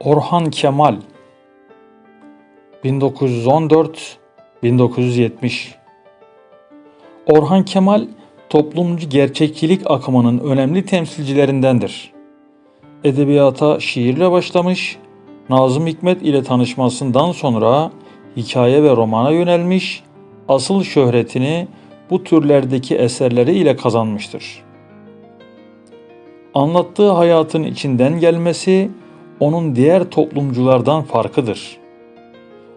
Orhan Kemal 1914-1970 Orhan Kemal toplumcu gerçekçilik akımının önemli temsilcilerindendir. Edebiyata şiirle başlamış, Nazım Hikmet ile tanışmasından sonra hikaye ve romana yönelmiş, asıl şöhretini bu türlerdeki eserleri ile kazanmıştır. Anlattığı hayatın içinden gelmesi onun diğer toplumculardan farkıdır.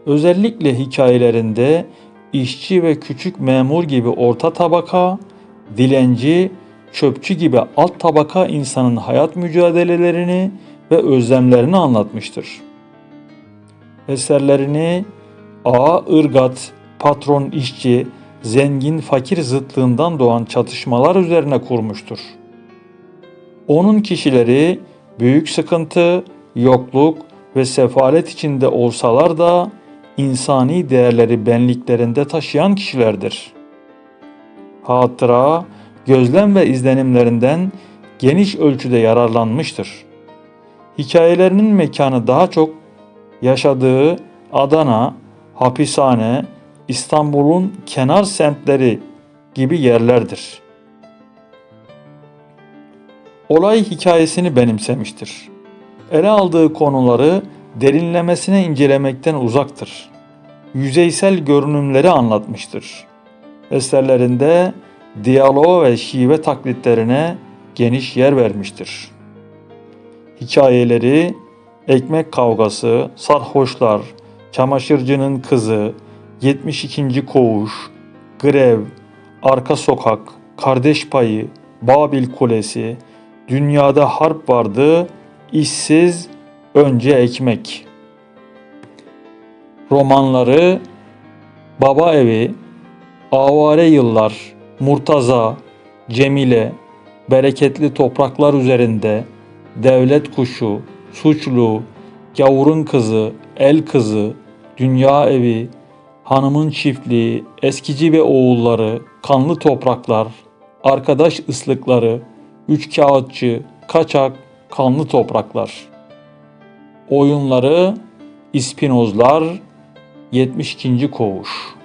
Özellikle hikayelerinde işçi ve küçük memur gibi orta tabaka, dilenci, çöpçü gibi alt tabaka insanın hayat mücadelelerini ve özlemlerini anlatmıştır. Eserlerini ağa ırgat, patron işçi, zengin fakir zıtlığından doğan çatışmalar üzerine kurmuştur. Onun kişileri büyük sıkıntı, yokluk ve sefalet içinde olsalar da insani değerleri benliklerinde taşıyan kişilerdir. Hatıra, gözlem ve izlenimlerinden geniş ölçüde yararlanmıştır. Hikayelerinin mekanı daha çok yaşadığı Adana, hapishane, İstanbul'un kenar semtleri gibi yerlerdir. Olay hikayesini benimsemiştir. Ele aldığı konuları derinlemesine incelemekten uzaktır. Yüzeysel görünümleri anlatmıştır. Eserlerinde diyalog ve şive taklitlerine geniş yer vermiştir. Hikayeleri ekmek kavgası, sarhoşlar, çamaşırcının kızı, 72. koğuş, grev, arka sokak, kardeş payı, Babil Kulesi, dünyada harp vardı, işsiz, önce ekmek. Romanları Baba Evi, Avare Yıllar, Murtaza, Cemile, Bereketli Topraklar Üzerinde, Devlet Kuşu, Suçlu, Gavurun Kızı, El Kızı, Dünya Evi, Hanımın Çiftliği, Eskici ve Oğulları, Kanlı Topraklar, Arkadaş Islıkları, Üç Kağıtçı, Kaçak, Kanlı Topraklar. Oyunları İspinozlar 72. Koğuş